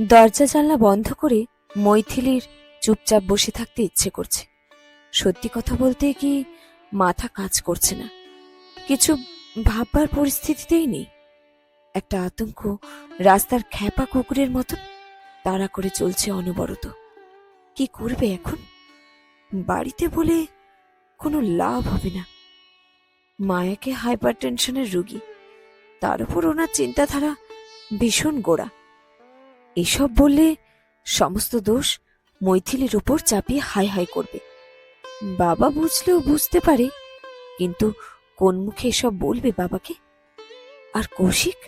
দরজা জানলা বন্ধ করে মৈথিলির চুপচাপ বসে থাকতে ইচ্ছে করছে। সত্যি কথা বলতে কি মাথা কাজ করছে না। কিছু ভাববার পরিস্থিতিতেই নেই। একটা আতঙ্ক রাস্তার খ্যাপা কুকুরের মতো তাড়া করে চলছে অনবরত। কি করবে এখন? বাড়িতে বলে কোনো লাভ হবে না। মায়াকে হাইপার টেনশনের রুগী। তার উপর ওনার চিন্তাধারা ভীষণ গোড়া। এসব বললে সমস্ত দোষ মৈথিলির উপর চাপিয়ে হাই হাই করবে। বাবা বুঝলেও বুঝতে পারে, কিন্তু কোন মুখে এসব বলবে বাবাকে? আর কৌশিক?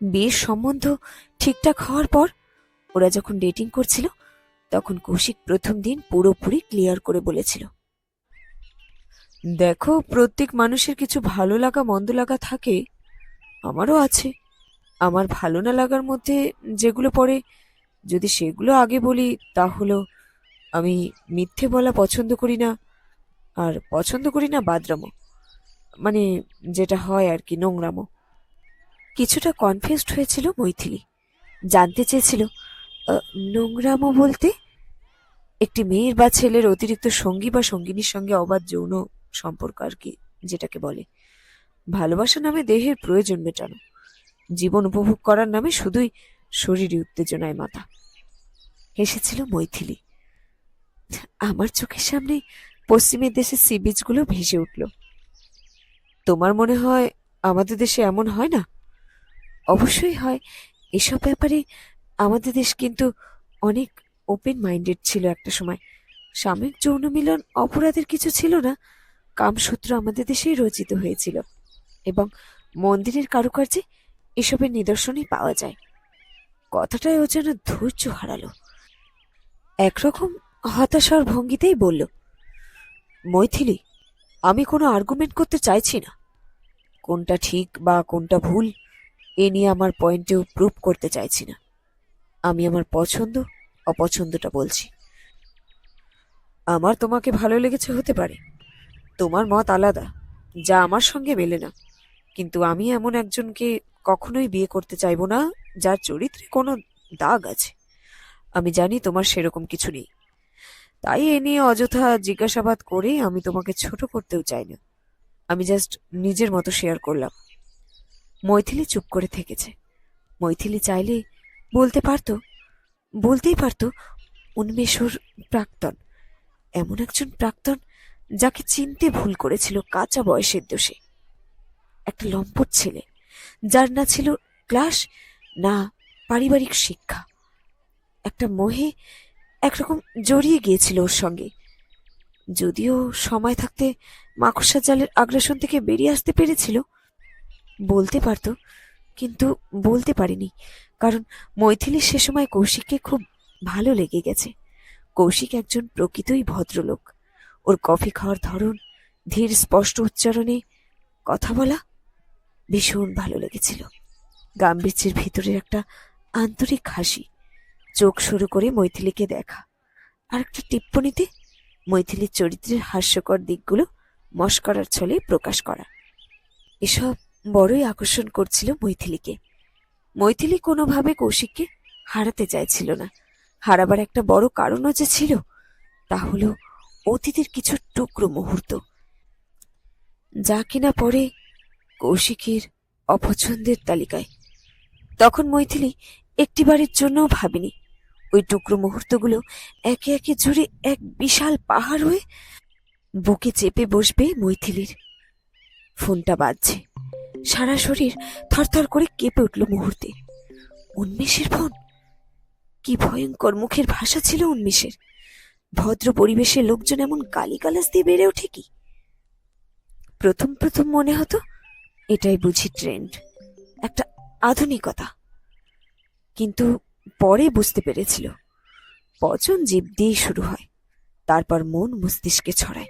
বিয়ের সম্বন্ধ ঠিকঠাক হওয়ার পর ওরা যখন ডেটিং করছিল, তখন কৌশিক প্রথম দিন পুরোপুরি ক্লিয়ার করে বলেছিল। দেখো, প্রত্যেক মানুষের কিছু ভালো লাগা, মন্দ লাগা থাকে, আমারও আছে। আমার ভালো না লাগার মধ্যে যেগুলো পড়ে, যদি সেগুলো আগে বলি তা আমি মিথ্যে বলা পছন্দ করি না। আর পছন্দ করি না বাদরামো। মানে যেটা হয় আর কি, নোংরামো। কিছুটা কনফিউজড হয়েছিল মৈথিলি। জানতে চেয়েছিল নোংরামো বলতে একটি মেয়ের বা ছেলের অতিরিক্ত সঙ্গী বা সঙ্গিনীর সঙ্গে অবাধ যৌন সম্পর্ক আর কি, যেটাকে বলে। ভালোবাসা নামে দেহের প্রয়োজন মেটানো। জীবন উপভোগ করার নামে শুধুই শরীরী উত্তেজনায় মাথা। হেসেছিল মৈথিলি। আমার চোখের সামনে পশ্চিমের দেশের সি বিচগুলো ভেসে উঠল। তোমার মনে হয় আমাদের দেশে এমন হয় না? অবশ্যই হয়। এসব ব্যাপারে আমাদের দেশ কিন্তু অনেক ওপেন মাইন্ডেড ছিল একটা সময়। সাময়িক যৌন মিলন অপরাধের কিছু ছিল না। কামসূত্র আমাদের দেশেই রচিত হয়েছিল। এবং মন্দিরের কারুকার্যে এসবের নিদর্শনই পাওয়া যায়। কথাটায় ও যেন ধৈর্য হারালো। একরকম হতাশার ভঙ্গিতেই বলল, মৈথিলি, আমি কোনো আর্গুমেন্ট করতে চাইছি না। কোনটা ঠিক বা কোনটা ভুল, এ নিয়ে আমার পয়েন্টেও প্রুভ করতে চাইছি না। আমি আমার পছন্দ, অপছন্দটা বলছি। আমার তোমাকে ভালো লেগেছে হতে পারে। তোমার মত আলাদা, যা আমার সঙ্গে মেলে না। কিন্তু আমি এমন একজনকে কখনোই বিয়ে করতে চাইব না, যার চরিত্রে কোনো দাগ আছে। আমি জানি তোমার সেরকম কিছু নেই। তাই এ নিয়ে অযথা জিজ্ঞাসাবাদ করে আমি তোমাকে ছোট করতেও চাই না আমি জাস্ট নিজের মতো শেয়ার করলাম। মৈথিলি চুপ করে থেকেছে। মৈথিলি চাইলে বলতে পারতো, বলতেই পারতো উন্মেষর প্রাক্তন। এমন একজন প্রাক্তন যাকে চিনতে ভুল করেছিল কাঁচা বয়সের দোষে। একটা লম্পট ছেলে। যার না ছিল ক্লাস, না পারিবারিক শিক্ষা। একটা মোহে একরকম জড়িয়ে গিয়েছিল ওর সঙ্গে। যদিও সময় থাকতে মাকড়সা জালের আগ্রাসন থেকে বেরিয়ে আসতে পেরেছিল, বলতে পারতো, কিন্তু বলতে পারেনি, কারণ মৈথিলির সে সময় কৌশিককে খুব ভালো লেগে গেছে। কৌশিক একজন প্রকৃতই ভদ্রলোক। ওর কফি খাওয়ার ধরন, ধীর স্পষ্ট উচ্চারণে, কথা বলা ভীষণ ভালো লেগেছিল। গাম্ভীর্যের ভিতরের একটা আন্তরিক হাসি। চোখ শুরু করে মৈথিলিকে দেখা। আর একটা টিপ্পণীতে মৈথিলির চরিত্রের হাস্যকর দিকগুলো মস্করার ছলে প্রকাশ করা। এসব বড়ই আকর্ষণ করছিল মৈথিলিকে। মৈথিলি কোনোভাবে কৌশিককে হারাতে চাইছিল না। হারাবার একটা বড় কারণও যে ছিল, তা হলো অতীতের কিছু টুকরো মুহূর্ত। যা কিনা পরে কৌশিকের অপছন্দের তালিকায়। তখন মৈথিলী একটিবারের জন্যও ভাবিনি। ওই টুকরো মুহূর্তগুলো একে একে জুড়ে এক বিশাল পাহাড় হয়ে বুকে চেপে বসবে মৈথিলির। ফোনটা বাজছে। সারা শরীর থরথর করে কেঁপে উঠল মুহূর্তে। উন্মেষের ফোন? কি ভয়ঙ্কর মুখের ভাষা ছিল উন্মেষের। ভদ্র পরিবেশের লোকজন এমন গালিগালাজ দিয়ে বেড়ে ওঠে কি? প্রথম প্রথম মনে হতো এটাই বুঝি ট্রেন্ড একটা আধুনিকতা। কিন্তু পরে বুঝতে পেরেছিল। পচন জীব দিয়ে শুরু হয়। তারপর মন মস্তিষ্কে ছড়ায়।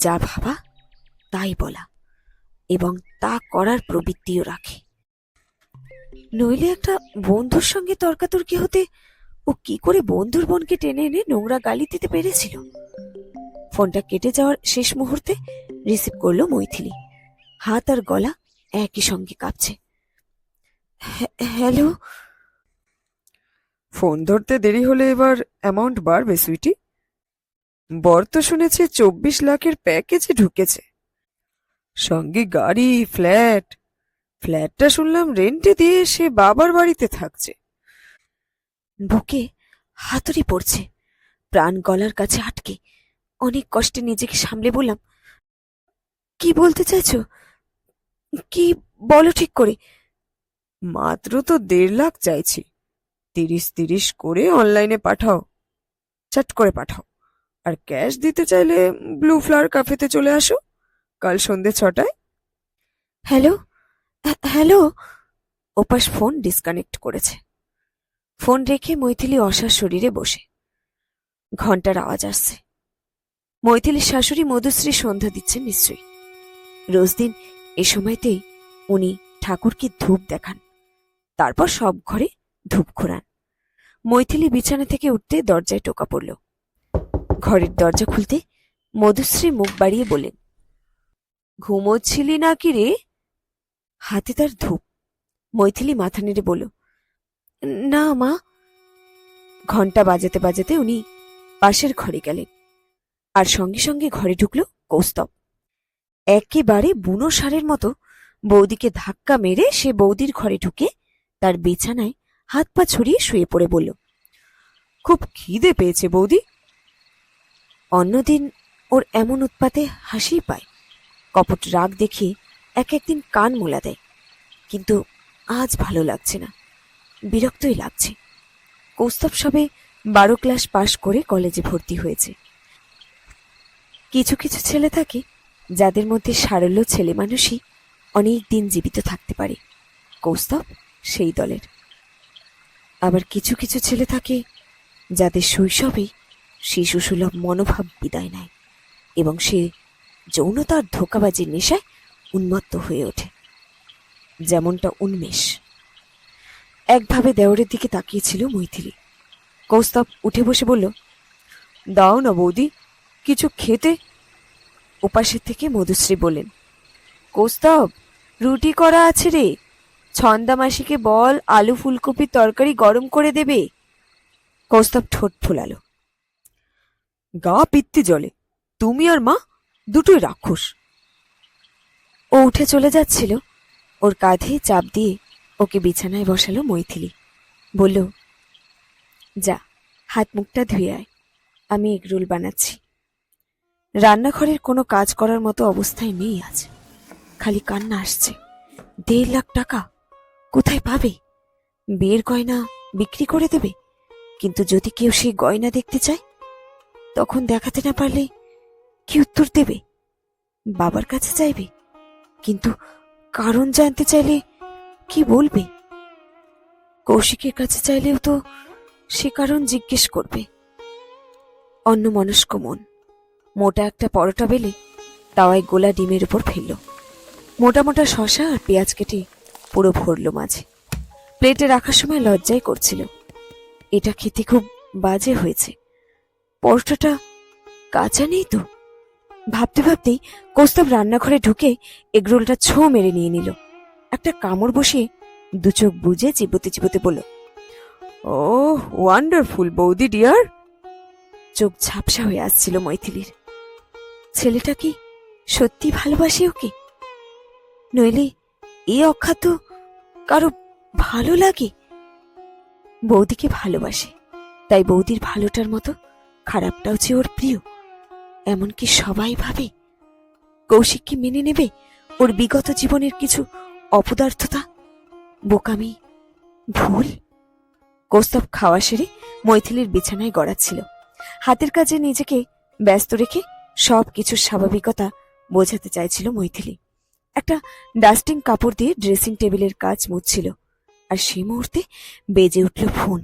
যা ভাবা, তাই বলা। এবং তা করার প্রবৃত্তিও রাখে। নইলে একটা বন্ধুর সঙ্গে তর্কাতর্কি হতে ও কি করে বন্ধুর বোনকে টেনে এনে নোংরা গালি দিতে পেরেছিল? ফোনটা কেটে যাওয়ার শেষ মুহূর্তে রিসিভ করল মৈথিলি। হাত আর গলা একই সঙ্গে কাঁপছে। হ্যালো? ফোন ধরতে দেরি হলে এবার অ্যামাউন্ট বাড়বে সুইটি বর তো শুনেছে চব্বিশ লাখের প্যাকেজে ঢুকেছে। সঙ্গে গাড়ি ফ্ল্যাট ফ্ল্যাটটা শুনলাম রেন্টে দিয়ে সে বাবার বাড়িতে থাকছে। বুকে হাতুড়ি পড়ছে। প্রাণ গলার কাছে আটকে। অনেক কষ্টে নিজেকে সামলে বললাম কি বলতে চাইছো? কি বলো ঠিক করে? মাত্র তো দেড় লাখ চাইছি। তিরিশ তিরিশ করে অনলাইনে পাঠাও। চট করে পাঠাও। আর ক্যাশ দিতে চাইলে ব্লু ফ্লাওয়ার কাফেতে চলে আসো। কাল সন্ধে ছটায়। হ্যালো হ্যাঁ- হ্যালো ওপাশ ফোন ডিসকানেক্ট করেছে। ফোন রেখে মৈথিলি অসার শরীরে বসে। ঘণ্টার আওয়াজ আসছে। মৈথিলির শাশুড়ি মধুশ্রী সন্ধ্যা দিচ্ছেন নিশ্চয়ই। রোজ দিন এ সময়তেই উনি ঠাকুরকে ধূপ দেখান। তারপর সব ঘরে ধূপ ঘোরান মৈথিলি বিছানা থেকে উঠতে দরজায় টোকা পড়ল। ঘরের দরজা খুলতে মধুশ্রী মুখ বাড়িয়ে বললেন, ঘুমোচ্ছিলি নাকি রে? হাতে তার ধূপ। মৈথিলি মাথা নেড়ে বলল, না মা। ঘণ্টা বাজাতে বাজাতে উনি পাশের ঘরে গেলেন। আর সঙ্গে সঙ্গে ঘরে ঢুকল কৌস্তব। একেবারে বুনো সারের মতো। বৌদিকে ধাক্কা মেরে সে বৌদির ঘরে ঢুকে তার বিছানায় হাত পা ছড়িয়ে শুয়ে পড়ে বলল, খুব খিদে পেয়েছে বৌদি। অন্যদিন ওর এমন উৎপাতে হাসি পায়। কপট রাগ দেখিয়ে এক একদিন কান মোলা দেয়। কিন্তু আজ ভালো লাগছে না। বিরক্তই লাগছে। কৌস্তব সবে বারো ক্লাস পাশ করে কলেজে ভর্তি হয়েছে। কিছু কিছু ছেলে থাকে যাদের মধ্যে সারল্য ছেলে মানুষই অনেক দিন জীবিত থাকতে পারে। কৌস্তব সেই দলের। আবার কিছু কিছু ছেলে থাকে যাদের শৈশবেই শিশুসুলভ মনোভাব বিদায় নেয় এবং সে যৌনতার ধোকাবাজির নেশায় উন্মত্ত হয়ে ওঠে। যেমনটা উন্মেষ। একভাবে দেওরের দিকে তাকিয়েছিল মৈথিলি। কৌস্তব উঠে বসে বলল, দাও না বৌদি, কিছু খেতে ওপাশের থেকে মধুশ্রী বললেন, কৌস্তব, রুটি করা আছে রে। ছন্দা মাসিকে বল, আলু ফুলকপির তরকারি গরম করে দেবে কৌস্তব ঠোঁট ফোলালো। গা পিত্তি জলে। তুমি আর মা দুটোই রাক্ষস। ও উঠে চলে যাচ্ছিল। ওর কাঁধে চাপ দিয়ে ওকে বিছানায় বসালো মৈথিলি। বলল, যা, হাত মুখটা ধুয়ে আয়। আমি এগরোল বানাচ্ছি। রান্নাঘরের কোনো কাজ করার মতো অবস্থায় নেই আজ। খালি কান্না আসছে। দেড় লাখ টাকা কোথায় পাবে? বিয়ের গয়না বিক্রি করে দেবে? কিন্তু যদি কেউ সেই গয়না দেখতে চায়, তখন দেখাতে না পারলে কি উত্তর দেবে? বাবার কাছে চাইবে, কিন্তু কারণ জানতে চাইলে কি বলবে? কৌশিকের কাছে চাইলেও তো সে কারণ জিজ্ঞেস করবে। অন্য মনস্ক মন। মোটা একটা পরোটা বেলে তাওয়ায় গোলা ডিমের উপর ফেলল। মোটা মোটা শশা আর পেঁয়াজ কেটে পুরো ভরল মাঝে। প্লেটে রাখার সময় লজ্জাই করছিল। এটা খেতে খুব বাজে হয়েছে। পরোটাটা কাঁচা নেই তো? ভাবতে ভাবতেই কৌস্তব রান্নাঘরে ঢুকে এগরোলটা ছো মেরে নিয়ে নিল। একটা কামড় বসিয়ে দু চোখ বুঝে চিবোতে চিবোতে বলল ও ওয়ান্ডারফুল বৌদি ডিয়ার চোখ ঝাপসা হয়ে আসছিল মৈথিলির। ছেলেটা কি সত্যি ভালোবাসে ওকে? নইলে এ অখ্যাত কারও ভালো লাগে? বৌদিকে ভালোবাসে, তাই বৌদির ভালোটার মতো খারাপটাও যে ওর প্রিয়। এমনকি সবাই ভাবে কৌশিক কি মেনে নেবে ওর বিগত জীবনের কিছু অপদার্থতা? বোকামি, ভুল? কৌস্তব খাওয়া সেরে মৈথিলির বিছানায় গড়াচ্ছিল। হাতের কাজে নিজেকে ব্যস্ত রেখে সব কিছুর স্বাভাবিকতা বোঝাতে চাইছিল মৈথিলি। একটা ডাস্টিং কাপড় দিয়ে ড্রেসিং টেবিলের কাজ মুছছিল, আর সেই মুহূর্তে বেজে উঠল ফোন।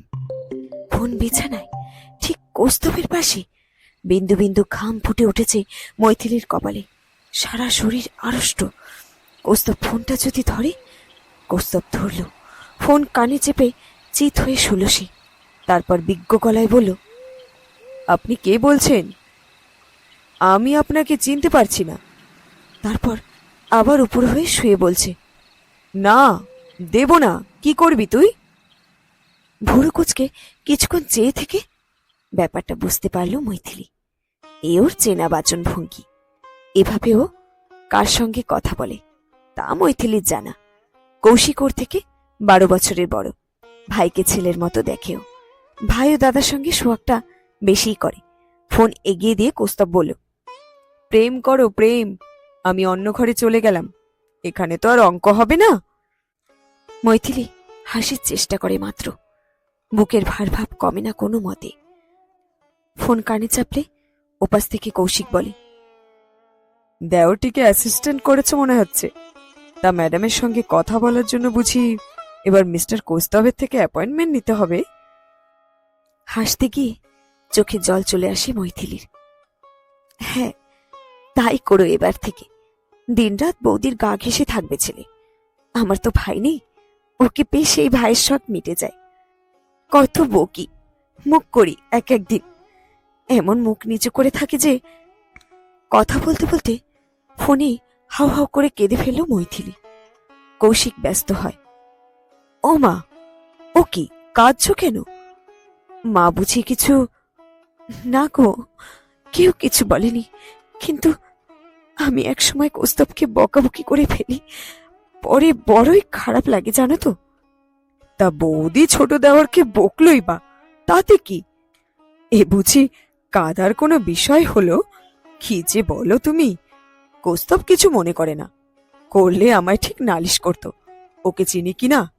ফোন বিছানায়, ঠিক কৌস্তবের পাশে। বিন্দু বিন্দু ঘাম ফুটে উঠেছে মৈথিলির কপালে। সারা শরীর আড়ষ্ট। কৌস্তব ফোনটা যদি ধরে, কৌস্তব ধরল। ফোন কানে চেপে চিত হয়ে শুল সে। তারপর বিজ্ঞ গলায় বলল, আপনি কে বলছেন? আমি আপনাকে চিনতে পারছি না। তারপর আবার উপর হয়ে শুয়ে বলছে, না, দেব না, কি করবি তুই? ভুরু কুচকে কিছুক্ষণ চেয়ে থেকে ব্যাপারটা বুঝতে পারল মৈথিলি। এ ওর চেনা বাচন ভঙ্গি। এভাবে ও কার সঙ্গে কথা বলে, তা মৈথিলির জানা। কৌশিকোর থেকে বারো বছরের বড়। ভাইকে ছেলের মতো দেখেও ভাই ও দাদার সঙ্গে সোহাগটা বেশিই করে। ফোন এগিয়ে দিয়ে কোস্তব বলল প্রেম করো, প্রেম। আমি অন্য ঘরে চলে গেলাম। এখানে তো আর অঙ্ক হবে না। মৈথিলি, হাসির চেষ্টা করে মাত্র। বুকের ভার ভাব কমে না কোনো মতে। ফোন কানে চাপলে ওপাশ থেকে কৌশিক বলে, দেওরটিকে অ্যাসিস্ট্যান্ট করেছে মনে হচ্ছে। তা ম্যাডামের সঙ্গে কথা বলার জন্য বুঝি এবার মিস্টার কোস্তবের থেকে অ্যাপয়েন্টমেন্ট নিতে হবে? হাসতে গিয়ে চোখে জল চলে আসে মৈথিলির। হ্যাঁ তাই করো এবার থেকে। দিনরাত বৌদির গা ঘেসে থাকবে ছেলে। আমার তো ভাই নেই, ওকে পেয়ে সেই ভাইয়ের শখ মিটে যায়। কত বকি, মুখ করি এক একদিন। এমন মুখ নিচু করে থাকে যে, কথা বলতে বলতে ফোনে হাউ হাউ করে কেঁদে ফেলল মৈথিলি। কৌশিক ব্যস্ত হয়। ও মা, ও কি, কাঁদছ কেন? মা বুঝি কিছু, না গো, কেউ কিছু বলেনি, কিন্তু আমি একসময় কৌস্তবকে বকাবকি করে ফেলি। পরে বড়ই খারাপ লাগে, জানো তো। তা বৌদি ছোট দেওয়ারকে বকলই বা, তাতে কি? এ বুঝি কাদার কোনো বিষয় হলো? কি যে বলো তুমি? কৌস্তব কিছু মনে করে না। করলে আমায় ঠিক নালিশ করত। ওকে চিনি কি না?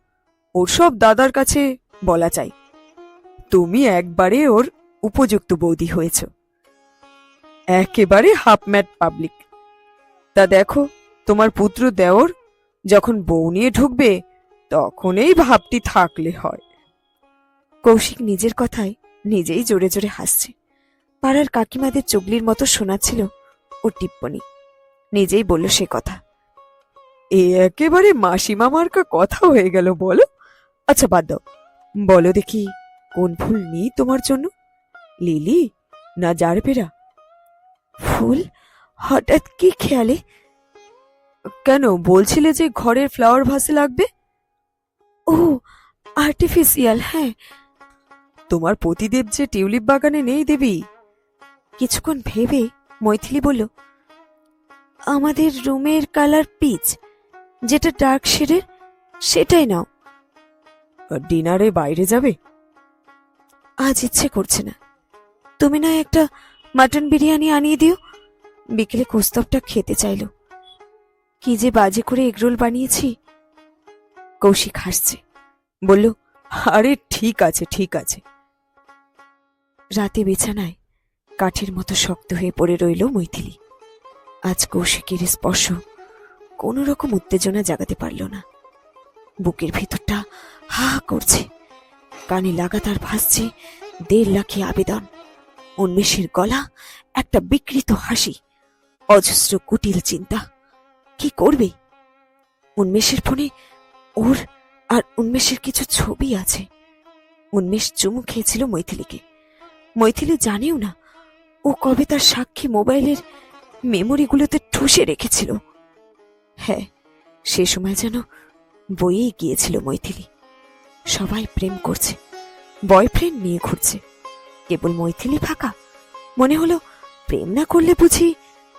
ওর সব দাদার কাছে বলা চাই। তুমি একবারে ওর উপযুক্ত বৌদি হয়েছ। একেবারে হাফ ম্যাট পাবলিক। তা দেখো, তোমার পুত্র দেওর যখন বউ নিয়ে ঢুকবে তখন এই ভাবটি থাকলে হয়। কৌশিক নিজের কথায় নিজেই জোরে জোরে হাসছে। পাড়ার কাকিমাদের চুগলির মতো শোনাচ্ছিল ওর টিপ্পনি। নিজেই বলল সে কথা। এ একেবারে মাসিমা মার্কা কথা হয়ে গেল বলো। আচ্ছা বাদ দাও। বলো দেখি কোন ফুল নিই তোমার জন্য? লিলি না জারবেরা? ফুল? হঠাৎ কি খেয়ালে? কেন, বলছিলে যে ঘরের ফ্লাওয়ার ভাসে লাগবে? ও আর্টিফিশিয়াল হ্যাঁ। তোমার পতিদেব যে টিউলিপ বাগানে নেই দেবী। কিছুক্ষণ ভেবে মৈথিলি বলল, আমাদের রুমের কালার পিচ যেটা ডার্ক শেডের সেটাই নাও। ডিনারে বাইরে যাবে? আজ ইচ্ছে করছে না। তুমি না একটা মাটন বিরিয়ানি আনিয়ে দিও বিকেলে কোস্তবটা খেতে চাইল। কি যে বাজে করে এগরোল বানিয়েছি। কৌশিক হাসছে। বলল, আরে ঠিক আছে ঠিক আছে। রাতে বিছানায় কাঠের মতো শক্ত হয়ে পড়ে রইল মৈথিলি। আজ কৌশিকের স্পর্শ কোনো রকম উত্তেজনা জাগাতে পারল না। বুকের ভিতরটা হা করছে। কানে লাগাতার ভাসছে দেড় লাখে আবেদন। উন্মেষের গলা একটা বিকৃত হাসি। অজস্র কুটিল চিন্তা। কি করবে? উন্মেষের ফোনে ওর আর উন্মেষের কিছু ছবি আছে। উন্মেষ চুমু খেয়েছিল মৈথিলিকে। মৈথিলি জানেও না, ও কবে তার সাক্ষী মোবাইলের মেমোরিগুলোতে ঠুসে রেখেছিল। হ্যাঁ সে সময় যেন বইয়েই গিয়েছিল মৈথিলি। সবাই প্রেম করছে, বয়ফ্রেন্ড নিয়ে ঘুরছে। কেবল মৈথিলি ফাঁকা। মনে হলো, প্রেম না করলে বুঝি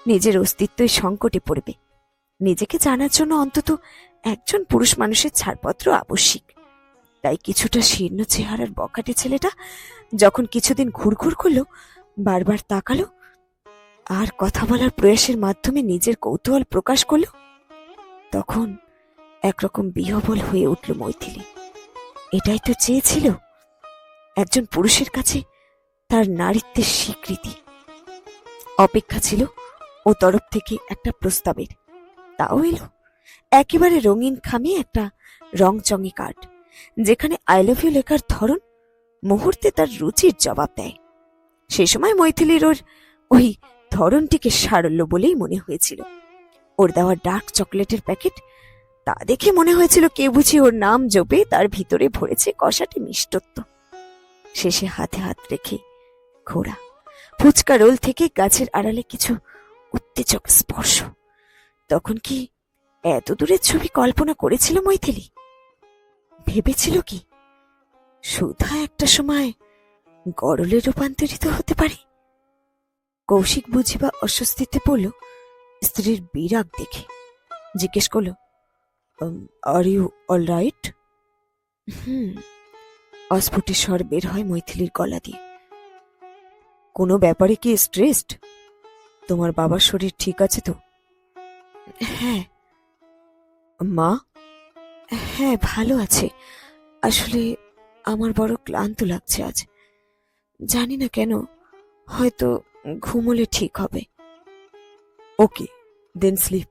নিজের অস্তিত্বই সংকটে পড়বে। নিজেকে জানার জন্য অন্তত একজন পুরুষ মানুষের ছাড়পত্র আবশ্যিক। তাই কিছুটা শীর্ণ চেহারার বকাটে ছেলেটা যখন কিছুদিন ঘুরঘুর করল, বারবার তাকালো, আর কথা বলার প্রয়াসের মাধ্যমে নিজের কৌতূহল প্রকাশ করল, তখন একরকম বিহবল হয়ে উঠল মৈথিলি। এটাই তো চেয়েছিল একজন পুরুষের কাছে তার নারীত্বের স্বীকৃতি। অপেক্ষা ছিল ও তরফ থেকে একটা প্রস্তাবের। তাও এলো। একেবারে রঙিন খামে একটা রংচঙে কার্ড যেখানে আই লাভ ইউ লেখার ধরন মুহূর্তে তার রুচির জবাব দেয়। সে সময় মৈথিলির ওর ওই ধরনটিকে সারল্য বলেই মনে হয়েছিল। ওর দেওয়া ডার্ক চকলেটের প্যাকেট, তা দেখে মনে হয়েছিল কে বুঝি ওর নাম জপে তার ভিতরে ভরেছে কষাটি মিষ্টত্ব। শেষে হাতে হাত রেখে ঘোড়া, ফুচকা রোল থেকে গাছের আড়ালে কিছু উত্তেজক স্পর্শ। তখন কি এত দূরের ছবি কল্পনা করেছিল মৈথিলি? ভেবেছিল কি সুধা একটা সময় গরলে রূপান্তরিত হতে পারে? কৌশিক বুঝিবা অস্বস্তিতে পড়ল, স্ত্রীর বিরাগ দেখে। জিজ্ঞেস করল আর ইউ অল রাইট হুম। অস্ফুটে স্বর বের হয় মৈথিলির গলা দিয়ে। কোনো ব্যাপারে কি স্ট্রেসড তোমার বাবার শরীর ঠিক আছে তো? হ্যাঁ। মা? হ্যাঁ ভালো আছে। আসলে আমার বড় ক্লান্ত লাগছে আজ। জানি না কেন হয়তো ঘুমোলে ঠিক হবে। ওকে দেন স্লিপ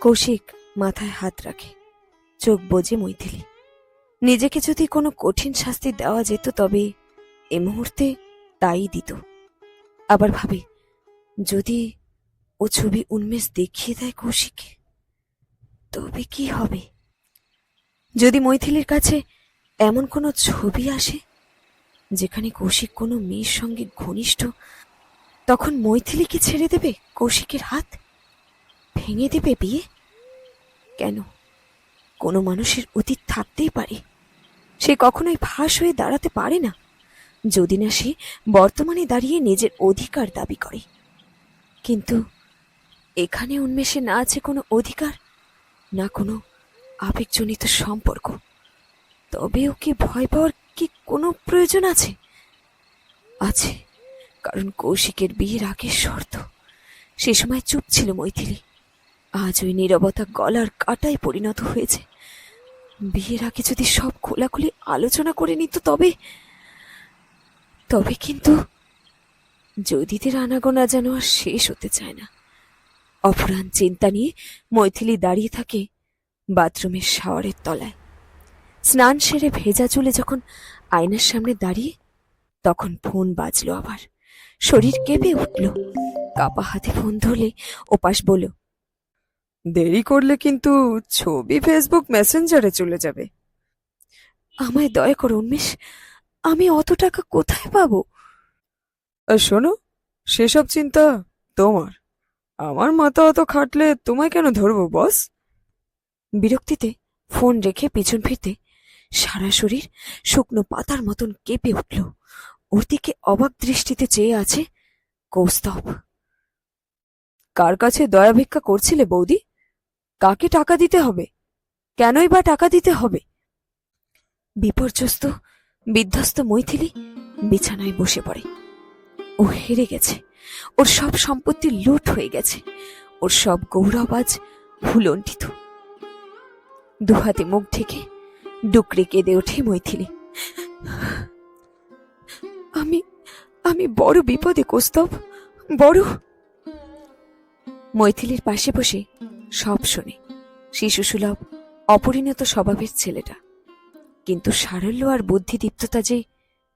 কৌশিক মাথায় হাত রাখে চোখ বোঝে মৈথিলি। নিজেকে যদি কোনো কঠিন শাস্তি দেওয়া যেত তবে এ মুহূর্তে তাই দিত। আবার ভাবে যদি ও ছবি উন্মেষ দেখিয়ে দেয় কৌশিককে, তবে কি হবে? যদি মৈথিলির কাছে এমন কোনো ছবি আসে, যেখানে কৌশিক কোনো মেয়ের সঙ্গে ঘনিষ্ঠ, তখন মৈথিলীকে ছেড়ে দেবে কৌশিকের হাত? ভেঙে দেবে বিয়ে? কেন? কোনো মানুষের অতীত থাকতেই পারে। সে কখনোই ফাঁস হয়ে দাঁড়াতে পারে না। যদি না সে বর্তমানে দাঁড়িয়ে নিজের অধিকার দাবি করে। কিন্তু এখানে উন্মেষে না আছে কোনো অধিকার, না কোনো আবেগজনিত সম্পর্ক। তবে ওকে ভয় পাওয়ার কি কোনো প্রয়োজন আছে? আছে, কারণ কৌশিকের বিয়ের আগের শর্ত। সে সময় চুপ ছিল মৈথিলি। আজ ওই নীরবতা গলার কাটায় পরিণত হয়েছে। বিয়ের আগে যদি সব খোলাখুলি আলোচনা করে নিত তবে তবে কিন্তু যদিদের আনাগোনা যেন আর শেষ হতে চায় না। অপরাণ চিন্তা নিয়ে মৈথিলি দাঁড়িয়ে থাকে বাথরুমের শাওয়ারের তলায়। স্নান সেরে ভেজা চুলে যখন আয়নার সামনে দাঁড়িয়ে, তখন ফোন বাজলো আবার। শরীর কেঁপে উঠল। কাপা হাতে ফোন ধরলে ওপাশ বলল, দেরি করলে কিন্তু ছবি ফেসবুক মেসেঞ্জারে চলে যাবে। আমায় দয়া করো, উন্মেষ, আমি অত টাকা কোথায় পাবো? আর শোনো সেসব চিন্তা তোমার। আমার মাথা অত খাটলে তোমায় কেন ধরবো বস? বিরক্তিতে ফোন রেখে পিছন ফিরতে সারা শরীর শুকনো পাতার মতন কেঁপে উঠল। ওর দিকে অবাক দৃষ্টিতে চেয়ে আছে কৌস্তব। কার কাছে দয়া ভিক্ষা করছিলে বৌদি? কাকে টাকা দিতে হবে? কেনই বা টাকা দিতে হবে? বিপর্যস্ত বিধ্বস্ত মৈথিলি বিছানায় বসে পড়ে। ও হেরে গেছে। ওর সব সম্পত্তি লুট হয়ে গেছে। ওর সব গৌরব আজ ভুলণ্ঠিত দুহাতে মুখ ঢেকে ডুকরে কেঁদে ওঠে মৈথিলি। আমি আমি বড় বিপদে, কৌস্তব, বড়। মৈথিলির পাশে বসে সব শোনে। শিশুসুলভ অপরিণত স্বভাবের ছেলেটা। কিন্তু সারল্য আর বুদ্ধিদীপ্ততা যে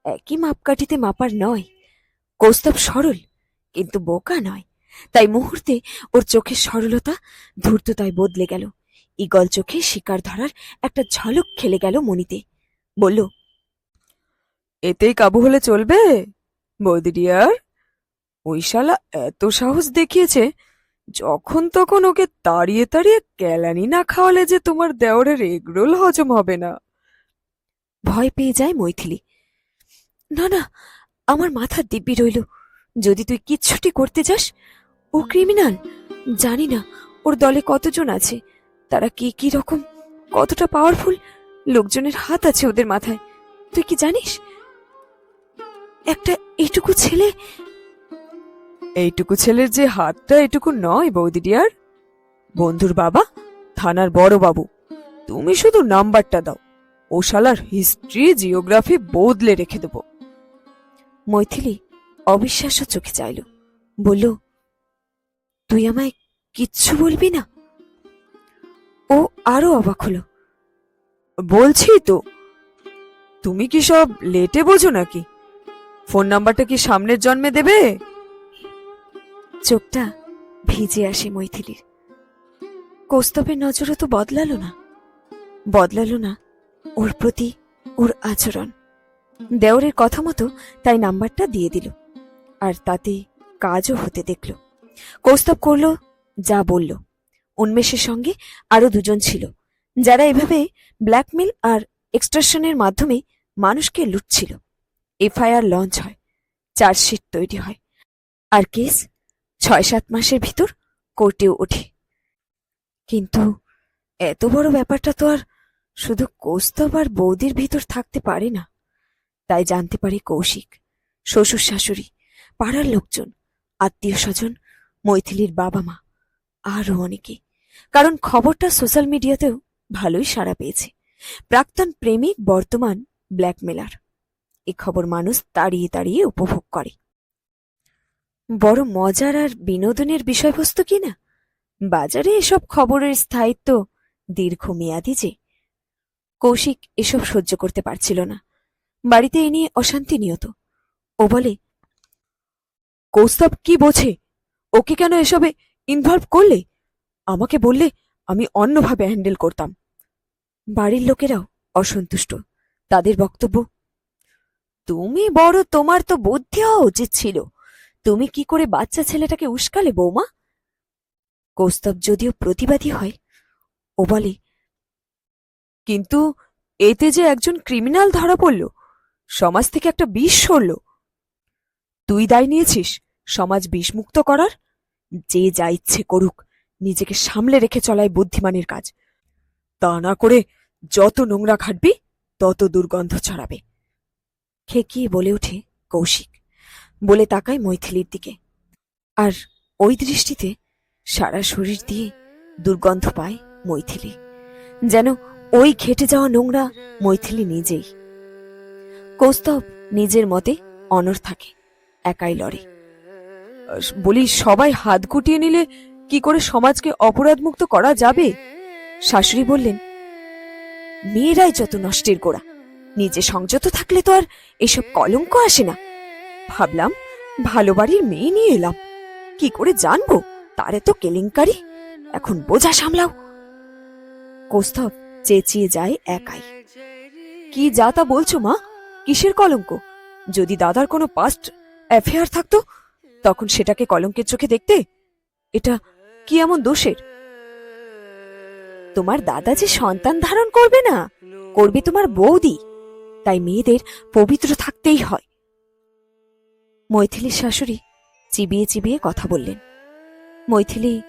একই মাপকাঠিতে মাপার নয়। কৌস্তব সরল কিন্তু বোকা নয়। তাই মুহূর্তে ওর চোখের সরলতা ধূর্ততায় বদলে গেল। ইগল চোখে শিকার ধরার একটা ঝলক খেলে গেল মনিতে বলল এতেই কাবু হলে চলবে? বৌদি ডিয়ার ওই শালা এত সাহস দেখিয়েছে যখন তখন ওকে তাড়িয়ে তাড়িয়ে কেলানি না খাওয়ালে যে তোমার দেওরের এগরোল হজম হবে না। ভয় পেয়ে যায় মৈথিলি। না না আমার মাথা দিব্যি রইল। যদি তুই কিচ্ছুটি করতে যাস, ও ক্রিমিনাল, জানি না ওর দলে কতজন আছে, তারা কি কি রকম, কতটা পাওয়ারফুল লোকজনের হাত আছে ওদের মাথায়। তুই কি জানিস? একটা এইটুকু ছেলে? এইটুকু ছেলের যে হাতটা এটুকু নয়, বৌদি ডিয়ার। বন্ধুর বাবা, থানার বড় বাবু। তুমি শুধু নাম্বারটা দাও। ও শালার হিস্ট্রি জিওগ্রাফি বদলে রেখে দেবো। মৈথিলি অবিশ্বাস্য চোখে চাইল। বলল, তুই আমায় কিচ্ছু বলবি না? ও আরও অবাক হলো। বলছি তো, তুমি কি সব লেটে বোঝো নাকি? ফোন নাম্বারটা কি সামনের জন্মে দেবে? চোখটা ভিজে আসে মৈথিলির। কৌস্তবের নজরও তো বদলালো না। বদলালো না ওর প্রতি ওর আচরণ। দেওরের কথা মতো তাই নাম্বারটা দিয়ে দিল। আর তাতে কাজও হতে দেখল। কৌস্তব করল, যা বলল। উন্মেষের সঙ্গে আরও দুজন ছিল, যারা এভাবে ব্ল্যাকমেল আর এক্সট্রাকশনের মাধ্যমে মানুষকে লুটছিল। এফআইআর লঞ্চ হয়, চার্জশিট তৈরি হয়, আর কেস ছয় সাত মাসের ভিতর কোর্টেও ওঠে। কিন্তু এত বড় ব্যাপারটা তো আর শুধু কৌস্তব আর বৌদির ভিতর থাকতে পারে না। তাই জানতে পারে কৌশিক, শ্বশুর শাশুড়ি, পাড়ার লোকজন, আত্মীয় স্বজন, মৈথিলীর বাবা মা, আরও অনেকে। কারণ খবরটা সোশ্যাল মিডিয়াতেও ভালোই সাড়া পেয়েছে। প্রাক্তন প্রেমিক বর্তমান ব্ল্যাকমেলার। এ খবর মানুষ তাড়িয়ে তাড়িয়ে উপভোগ করে। বড় মজার আর বিনোদনের বিষয়বস্তু কি না? বাজারে এসব খবরের স্থায়িত্ব দীর্ঘমেয়াদী যে। কৌশিক এসব সহ্য করতে পারছিল না। বাড়িতে এ নিয়ে অশান্তি নিয়ত। ও বলে, কৌস্তব কি বোঝে? ওকে কেন এসবে ইনভলভ করলে? আমাকে বললে আমি অন্যভাবে হ্যান্ডেল করতাম। বাড়ির লোকেরাও অসন্তুষ্ট। তাদের বক্তব্য, তুমি বড়, তোমার তো বুদ্ধি হওয়া উচিত ছিল। তুমি কি করে বাচ্চা ছেলেটাকে উস্কালে, বৌমা? কৌস্তব যদিও প্রতিবাদী হয়, ও বলে, কিন্তু এতে যে একজন ক্রিমিনাল ধরা পড়ল সমাজ থেকে একটা বিষ সরল। তুই দায় নিয়েছিস সমাজ বিষমুক্ত করার? যে যা ইচ্ছে করুক, নিজেকে সামলে রেখে চলাই বুদ্ধিমানের কাজ। তা না করে যত নোংরা খাটবি, তত দুর্গন্ধ ছড়াবে। খেকিয়ে বলে ওঠে কৌশিক, বলে তাকায় মৈথিলির দিকে। আর ওই দৃষ্টিতে সারা শরীর দিয়ে দুর্গন্ধ পায় মৈথিলি। যেন ওই ঘেটে যাওয়া নোংরা মৈথিলি নিজেই। কৌস্তব নিজের মতে অনর থাকে, একাই লড়ে। বলি, সবাই হাত গুটিয়ে নিলে কি করে সমাজকে অপরাধমুক্ত করা যাবে? শাশুড়ি বললেন, মেয়েরাই যত নষ্টের গোড়া, নিজে সংযত থাকলে তো আর এসব কলঙ্ক আসে না। ভাবলাম, ভালো বাড়ির মেয়ে নিয়ে এলাম। কি করে জানব? তার এত কেলেঙ্কারি? এখন বোঝা সামলাও। কৌস্তব চেঁচিয়ে যায় একাই। কি যা তা বলছো মা? কিসের কলঙ্ক? যদি দাদার কোনো পাস্ট অ্যাফেয়ার থাকতো, তখন সেটাকে কলঙ্কের চোখে দেখতে এটা কি এমন দোষের? তোমার দাদা যে সন্তান ধারণ করবে না, করবে তোমার বৌদি। তাই মেয়েদের পবিত্র থাকতেই হয়। মৈথিলীর শাশুড়ি চিবিয়ে চিবিয়ে কথা বললেন। মৈথিলী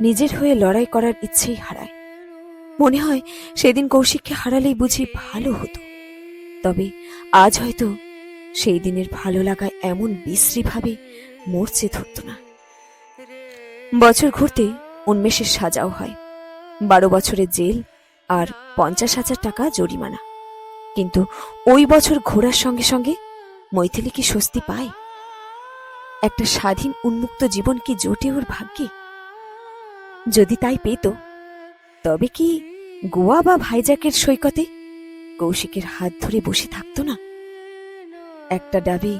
নিজের হয়ে লড়াই করার ইচ্ছেই হারায়। মনে হয় সেদিন কৌশিককে হারালেই বুঝি ভালো হতো। তবে আজ হয়তো সেই দিনের ভালো লাগায় এমন বিশ্রীভাবে মরচে ধরত না বছর ঘুরতে উন্মেষের সাজাও হয়। বারো বছরের জেল আর পঞ্চাশ হাজার টাকা জরিমানা। কিন্তু ওই বছর ঘোরার সঙ্গে সঙ্গে মৈথিলি কি স্বস্তি পায়? একটা স্বাধীন উন্মুক্ত জীবন কি জোটে ওর ভাগ্যে? যদি তাই পেত, তবে কি গোয়া বা ভাইজাকের সৈকতে কৌশিকের হাত ধরে বসে থাকতো না। একটা ডাবে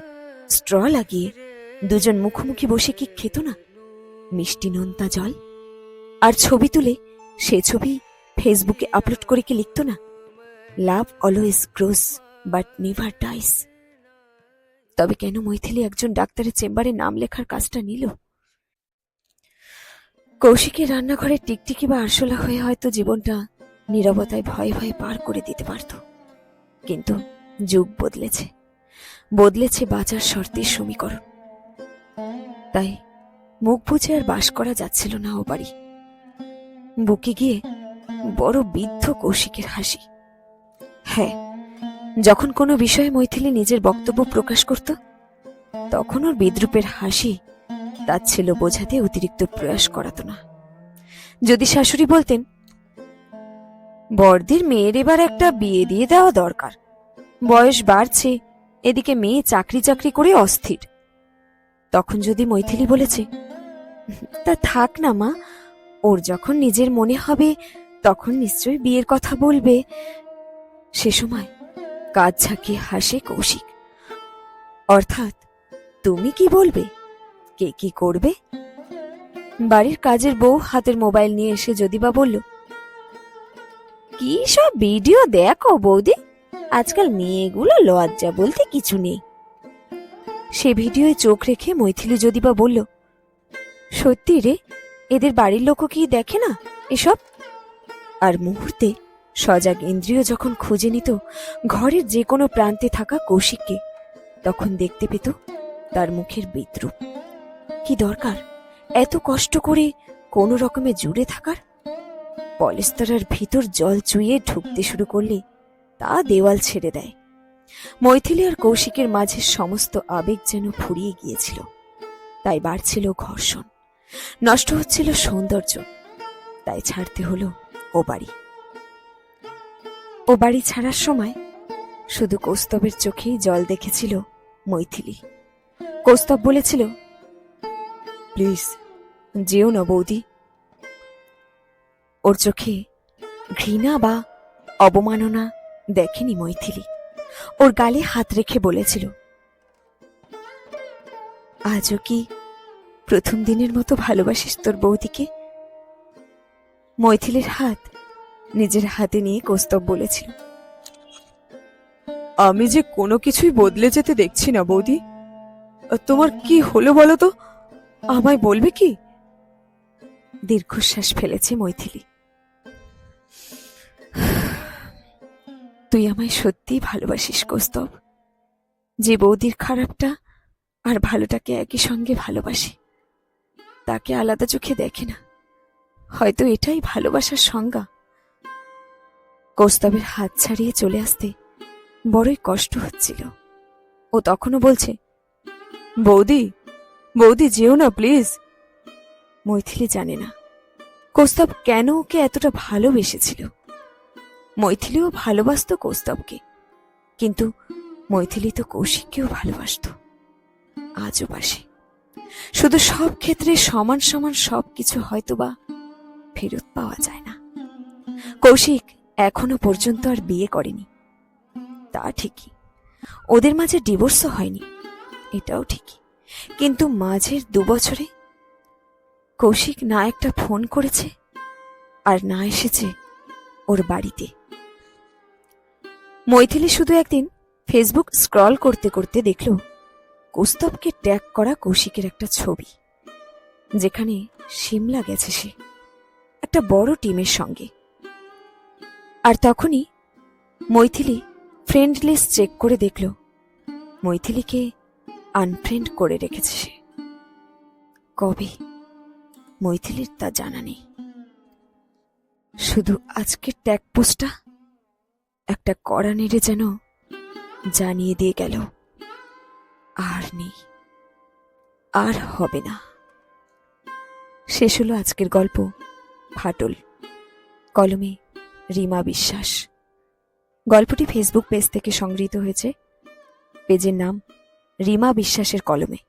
স্ট্র লাগিয়ে দুজন মুখোমুখি বসে কি খেত না। মিষ্টি নোনতা জল আর ছবি তুলে সে ছবি ফেসবুকে আপলোড করে কি লিখতো না। Love always grows but never dies. তবে কেন মৈথিলি একজন ডাক্তারের চেম্বারে নাম লেখার কাজটা নিল? কৌশিকের রান্নাঘরে টিকটিকি বা আরশোলা হয়ে হয়তো জীবনটা নীরবতায় ভয়ে ভয়ে পার করে দিতে পারত। কিন্তু যুগ বদলেছে। বদলেছে বাঁচার শর্তের সমীকরণ। তাই মুখ বুঝে আর বাস করা যাচ্ছিল না ও বাড়ি। বুকে গিয়ে বড় বৃদ্ধ কৌশিকের হাসি। হ্যাঁ যখন কোনো বিষয়ে মৈথিলি নিজের বক্তব্য প্রকাশ করত, তখন ওর বিদ্রুপের হাসি তার ছিল বোঝাতে অতিরিক্ত প্রয়াস করাত না। যদি শাশুড়ি বলতেন বর্দির মেয়ের এবার একটা বিয়ে দিয়ে দেওয়া দরকার। বয়স বাড়ছে, এদিকে মেয়ে চাকরি চাকরি করে অস্থির। তখন যদি মৈথিলি বলেছে, তা থাক না মা, ওর যখন নিজের মনে হবে, তখন নিশ্চয়ই বিয়ের কথা বলবে। সে সময় কাজ ঝাঁকিয়ে হাসে কৌশিক। অর্থাৎ তুমি কি বলবে? কে কি করবে? বাড়ির কাজের বউ হাতের মোবাইল নিয়ে এসে যদি বা বলল কি সব ভিডিও দেখো বৌদি? আজকাল মেয়েগুলো লজ্জা বলতে কিছু নেই। সে ভিডিওয় চোখ রেখে মৈথিলি যদি বা বলল, সত্যি রে, এদের বাড়ির লোকও কি দেখে না এসব? আর মুহূর্তে সজাগ ইন্দ্রিয় যখন খুঁজে নিত, ঘরের যে কোনো প্রান্তে থাকা কৌশিককে তখন দেখতে পেত তার মুখের বিদ্রুপ। কি দরকার? এত কষ্ট করে কোনো রকমে জুড়ে থাকার? পলেস্তরার ভিতর জল চুইয়ে ঢুকতে শুরু করলে তা দেওয়াল ছেড়ে দেয়। মৈথিলি আর কৌশিকের মাঝে সমস্ত আবেগ যেন ফুরিয়ে গিয়েছিল। তাই বাড়ছিল ঘর্ষণ। নষ্ট হচ্ছিল সৌন্দর্য। তাই ছাড়তে হলো ও বাড়ি। ও বাড়ি ছাড়ার সময় শুধু কৌস্তবের চোখেই জল দেখেছিল মৈথিলি। কৌস্তব বলেছিল, প্লিজ, যেও না বৌদি ওর চোখে ঘৃণা বা অবমাননা দেখেনি মৈথিলি। ওর গালে হাত রেখে বলেছিল, আজও কি প্রথম দিনের মতো ভালোবাসিস তোর বৌদিকে? মৈথিলীর হাত নিজের হাতে নিয়ে কৌস্তব বলেছিল, আমি যে কোনো কিছুই বদলে যেতে দেখছি না বৌদি। তোমার কি হলো বলো তো? আমায় বলবে কি? দীর্ঘশ্বাস ফেলেছে মৈথিলী। তুই আমায় সত্যিই ভালোবাসিস, কৌস্তব। যে বৌদির খারাপটা আর ভালোটাকে একই সঙ্গে ভালোবাসে, তাকে আলাদা চোখে দেখে না। হয়তো এটাই ভালোবাসার সংজ্ঞা। কৌস্তবের হাত ছাড়িয়ে চলে আসতে বড়ই কষ্ট হচ্ছিল। ও তখনও বলছে, বৌদি বৌদি যেও না, প্লিজ। মৈথিলি জানে না। কৌস্তব কেন ওকে এতটা ভালোবেসেছিল? মৈথিলীও ভালোবাসত কৌস্তবকে। কিন্তু মৈথিলি তো কৌশিককেও ভালোবাসত। আজও বাসে। শুধু সব ক্ষেত্রে সমান সমান সব কিছু হয়তোবা ফেরত পাওয়া যায় না। কৌশিক এখনও পর্যন্ত আর বিয়ে করেনি। তা ঠিকই। ওদের মাঝে ডিভোর্সও হয়নি। এটাও ঠিকই। কিন্তু মাঝের দু বছরে কৌশিক না একটা ফোন করেছে আর না এসেছে ওর বাড়িতে। মৈথিলি শুধু একদিন ফেসবুক স্ক্রল করতে করতে দেখল কৌস্তবকে ট্যাগ করা কৌশিকের একটা ছবি, যেখানে সিমলা গেছে সে, একটা বড় টিমের সঙ্গে। আর তখনই মৈথিলি ফ্রেন্ড লিস্ট চেক করে দেখল মৈথিলিকে আনফ্রেন্ড করে রেখেছে সে। কবে? মৈথিলির তা জানা নেই। শুধু আজকের ট্যাগ পোস্টটা একটা কড়া নেড়ে যেন জানিয়ে দিয়ে গেল, আর নেই, আর হবে না। শেষ হলো আজকের গল্প, ফাটল, কলমে রিমা বিশ্বাস। গল্পটি ফেসবুক পেজ থেকে সংগৃহীত হয়েছে। পেজের নাম রিমা বিশ্বাসের কলমে।